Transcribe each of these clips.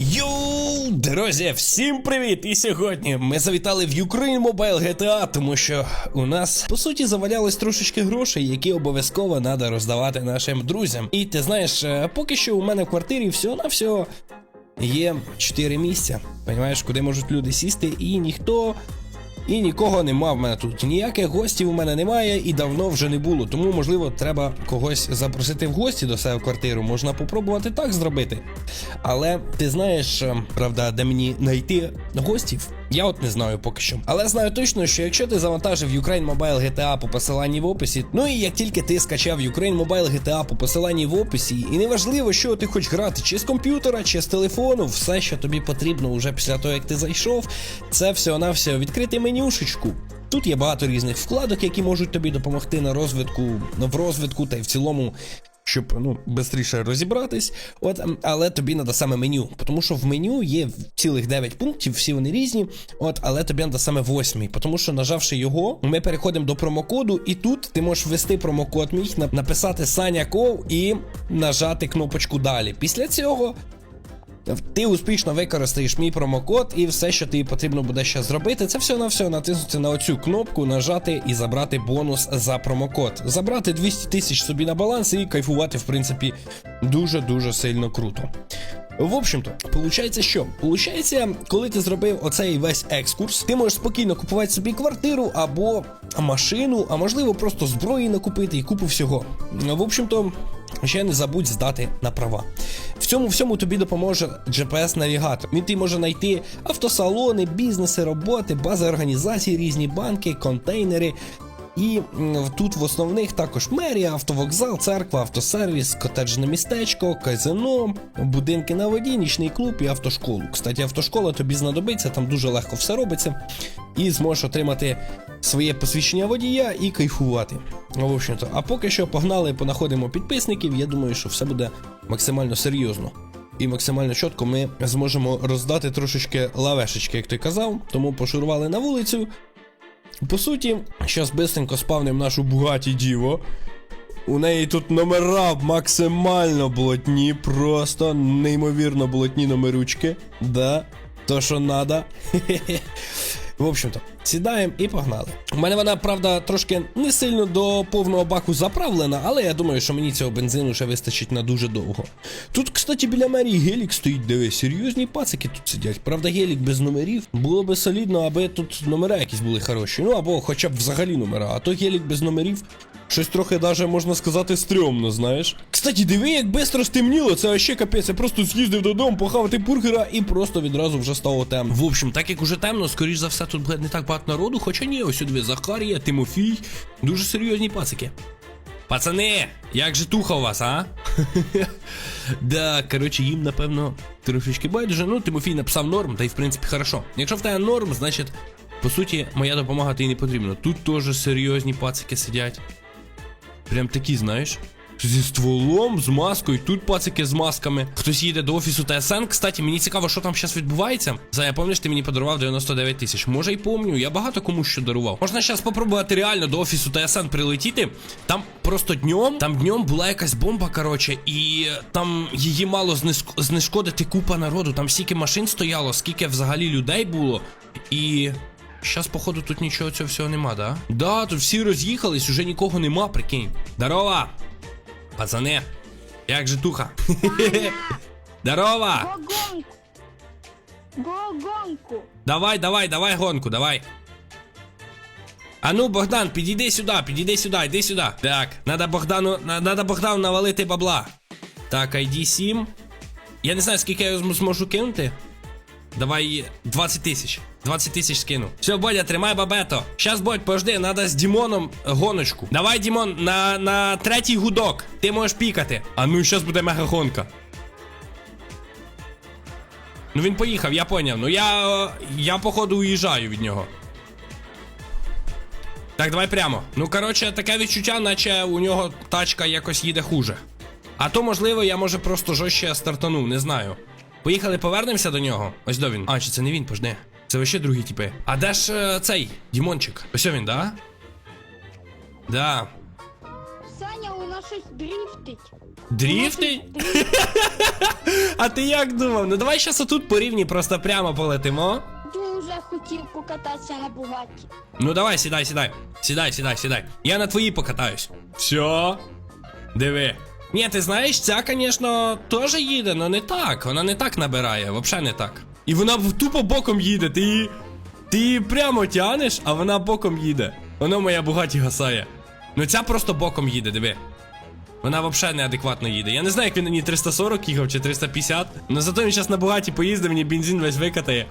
Йоу, друзі, всім привіт! І сьогодні ми завітали в Ukraine Mobile GTA, тому що у нас по суті завалялось трошечки грошей, які обов'язково треба роздавати нашим друзям. І ти знаєш, е, поки що у мене в квартирі всього на всього є 4 місця. Понімаєш, куди можуть люди сісти, і ніхто. І нікого нема в мене тут. Ніяких гостів у мене немає і давно вже не було. Тому, можливо, треба когось запросити в гості до себе в квартиру. Можна попробувати так зробити. Але ти знаєш, е, правда, де мені знайти гостів? Я от не знаю поки що. Але знаю точно, що якщо ти завантажив Ukraine Mobile GTA по посиланні в описі, ну і як тільки ти скачав Ukraine Mobile GTA по посиланні в описі, і неважливо, що ти хочеш грати, чи з комп'ютера, чи з телефону, все, що тобі потрібно вже після того, як ти зайшов, це всього-навсього відкрити менюшечку. Тут є багато різних вкладок, які можуть тобі допомогти на розвитку, в розвитку та й в цілому щоб ну швидше розібратись. От, ем, але тобі треба саме меню, тому що в меню є цілих 9 пунктів, всі вони різні. От, але тобі треба саме восьмий, тому що нажавши його, ми переходимо до промокоду, і тут ти можеш ввести промокод мій, написати Саня Ков і нажати кнопочку далі. Після цього. Ти успішно використаєш мій промокод, і все, що тобі потрібно буде ще зробити, це все на все натиснути на оцю кнопку, нажати і забрати бонус за промокод. Забрати 200 тисяч собі на баланс і кайфувати, в принципі, дуже-дуже сильно круто. В общем-то, получається що? Получається, коли ти зробив оцей весь екскурс, ти можеш спокійно купувати собі квартиру або машину, а можливо просто зброї накупити і купу всього. В общем-то, ще не забудь здати на права. В цьому всьому тобі допоможе GPS-навігатор. Він ти може знайти автосалони, бізнеси, роботи, бази організацій, різні банки, контейнери. І тут в основних також мерія, автовокзал, церква, автосервіс, котеджне містечко, казино, будинки на воді, нічний клуб і автошколу. Кстати, автошкола тобі знадобиться, там дуже легко все робиться. І зможеш отримати своє посвідчення водія і кайфувати. В общем-то, а поки що погнали, понаходимо підписників. Я думаю, що все буде максимально серйозно. І максимально чітко ми зможемо роздати трошечки лавешечки, як ти казав. Тому пошурували на вулицю. По суті, зараз бистренько спавним нашу Бугаті Діво. У неї тут номера максимально блотні, просто неймовірно блотні номеручки. Да, то що надо. В общем-то, сідаємо і погнали. У мене вона, правда, трошки не сильно до повного баку заправлена, але я думаю, що мені цього бензину ще вистачить на дуже довго. Тут, кстати, біля мерії гелік стоїть, диви, серйозні пацики тут сидять. Правда, гелік без номерів. Було би солідно, аби тут номера якісь були хороші. Ну або хоча б взагалі номера, а то гелік без номерів. Щось трохи даже можна сказати стрьомно, знаєш. Кстати, диви, як бистро стемніло, це вообще капець. Я просто з'їздив додому, похавати бургера і просто відразу вже стало темно. В общем, так як уже темно, скоріш за все, тут буде не так багато народу, хоча ні, ось диви, Захарія, Тимофій. Дуже серйозні пацики. Пацани, як же туха у вас, а? да, коротше, їм, напевно, трошечки байдуже. Ну, Тимофій написав норм, та й в принципі хорошо. Якщо в тебе норм, значить, по суті, моя допомога тобі не потрібна. Тут теж серйозні пацики сидять. Прям такі, знаєш. Зі стволом, з маскою, тут пацики з масками. Хтось їде до офісу ТСН. Кстати, мені цікаво, що там зараз відбувається. Зая, пам'ятаєш, ти мені подарував 99 тисяч. Може й помню, я багато кому що дарував. Можна зараз спробувати реально до офісу ТСН прилетіти. Там просто днем, там днем була якась бомба, коротше, і там її мало знешкодити купа народу. Там стільки машин стояло, скільки взагалі людей було. І. Щас, походу, тут нічого цього всього нема, да? Да, тут всі роз'їхались, уже нікого нема, прикинь. Здорова! Пацани, як же туха? Здорова! Го гонку. Давай, давай, давай гонку, давай. А ну, Богдан, підійди сюди, підійди сюди, йди сюди. Так, надо Богдану, надо Богдану навалити бабла. Так, ID 7. Я не знаю, скільки я зм- зможу кинути. Давай 20 тисяч. 20 тисяч скину. Все, Бодя, тримай бабето. Щас, Бодь, пожди, надо з Дімоном гоночку. Давай, Дімон, на, на третій гудок. Ти можеш пікати. А ну, щас буде мегагонка. Ну він поїхав, я поняв. Ну я. е, Я походу уїжджаю від нього. Так, давай прямо. Ну, коротше, таке відчуття, наче у нього тачка якось їде хуже. А то, можливо, я може просто жорстче стартанув, не знаю. Поїхали, повернемося до нього. Ось до він. А, чи це не він, пожди. Це вообще другі типи. А де ж е, цей Дімончик? Ось він, да? Да. Саня, у нас щось дріфтить. Дріфти? А ти як думав? Ну давай щас отут по рівні просто прямо полетимо. Дуже хотів покататися на Бугаті. Ну давай, сідай, сідай. Сідай, сідай, сідай. Я на твоїй покатаюсь. Все. Диви. Ні, ти знаєш, ця, звісно, теж їде, але не так. Вона не так набирає, взагалі не так. І вона тупо боком їде. Ти її. Ти її прямо тянеш, а вона боком їде. Воно моя бугаті гасає. Ну ця просто боком їде, диви. Вона взагалі неадекватно їде. Я не знаю, як він на ній 340 їхав чи 350. але зато він зараз на бугаті поїздив, мені бензин весь викатає.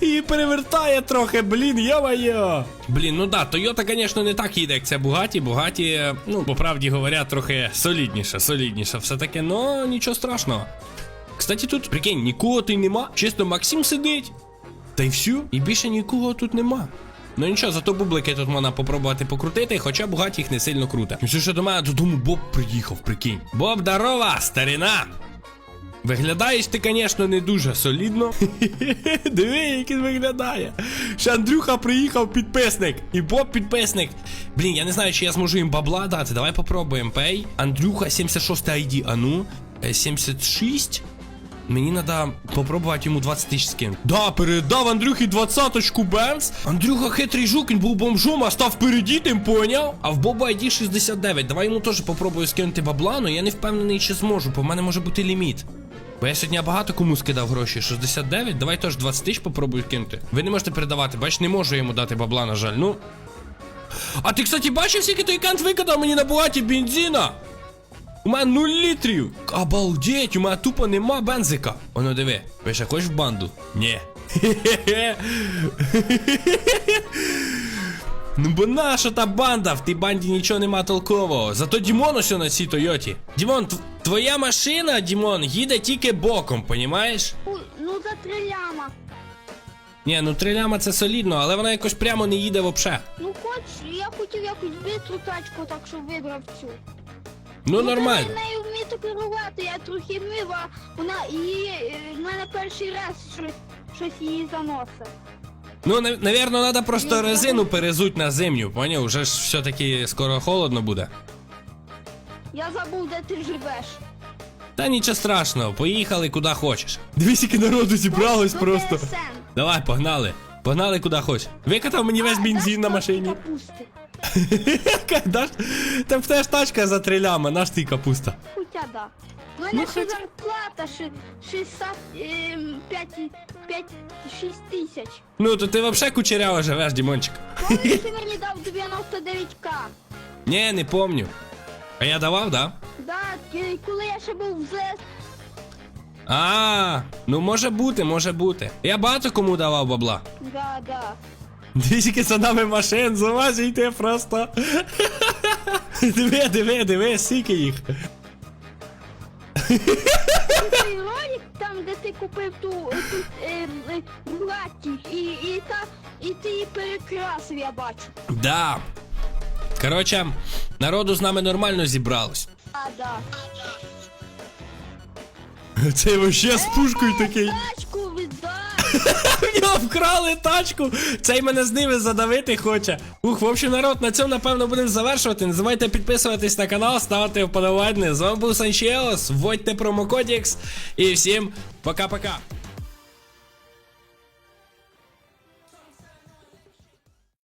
І перевертає трохи, блін, йо-моє. Блін, ну да, Тойота, звісно, не так їде, як ця Бугаті. Бугаті, ну, по правді говоря, трохи солідніше, солідніше. Все таки, ну нічого страшного. Кстати, тут, прикинь, нікого тут нема. Чисто Максим сидить. Та й все, і більше нікого тут нема. Ну нічого, зато бублики тут можна попробувати покрутити, хоча Бугаті їх не сильно круте. І все ще до мене додому Боб приїхав, прикинь. Боб, здорова, старина! Виглядаєш ти, звісно, не дуже солідно. Диви, як він виглядає. Ще Андрюха приїхав підписник. І Боб підписник. Блін, я не знаю, чи я зможу їм бабла дати. Давай попробуємо. Пей. Андрюха 76 ID. А ну, е, 76. Мені треба попробувати йому 20 тисяч скинути. Да, передав Андрюхі 20-очку Бенц. Андрюха хитрий жук, він був бомжом, а став впереді, тим поняв. А в Боба ID 69. Давай йому теж попробую скинути бабла, але я не впевнений, чи зможу, бо в мене може бути ліміт. Бо я сьогодні багато кому скидав гроші. 69, давай теж 20 тисяч попробую кинути. Ви не можете передавати, бач, не можу йому дати бабла, на жаль. Ну. А ти, кстати, бачив, скільки той кант викатав мені на бугаті бензина? У мене 0 літрів. Обалдеть, у мене тупо нема бензика. Оно диви, ви ще хочеш в банду? Ні. Ну бо наша та банда, в тій банді нічого нема толкового. Зато Дімон ось на цій Тойоті. Дімон, тв- твоя машина, Дімон, їде тільки боком, понімаєш? Ой, ну за три ляма. Ні, ну три ляма це солідно, але вона якось прямо не їде вообще. Ну хоч, я хотів якусь бистру тачку, так що вибрав цю. Ну нормально. Я нею вмію керувати, я трохи а вона її, е, в мене перший раз щось, щось її заносить. Ну, нав- навірно, треба просто резину перезуть на зимню, поняв? Уже ж все-таки скоро холодно буде. Я забув, де ти живеш. Та нічого страшного, поїхали куди хочеш. Дивись, скільки народу зібралось Ну, просто. Давай, погнали. Погнали куди хочеш. Викатав мені весь А, бензин на машині. Капусти. Та ж тачка за три ляма, наш ти капуста. Хоча да. У Ну, мене ще хоч- зарплата ши- 65, 5, 6 тисяч. Ну, то ти взагалі кучеряво живеш, Дімончик. Коли ти мені дав 99к? Ні, не помню. А я давав, да? Да, коли я ще був в ЗС, А, ну може бути, може бути. Я багато кому давав бабла. да, да. Дивіться за нами машин, з ума зійти просто. Диви, диви, диви, скільки їх. Той ролик, там, де ти купив ту, ту е, е, і, і, та, і ти її перекрасив, я бачу. Да. Коротше, народу з нами нормально зібралось. А, да. Це вообще з пушкою такий. Тачку віддай! Вкрали тачку. Цей мене з ними задавити хоче. Ух, в общем, народ, на цьому напевно будемо завершувати. Не забувайте підписуватись на канал, ставити вподобайки. З вами був Санчеос. Вводьте промокодікс. І всім пока-пока.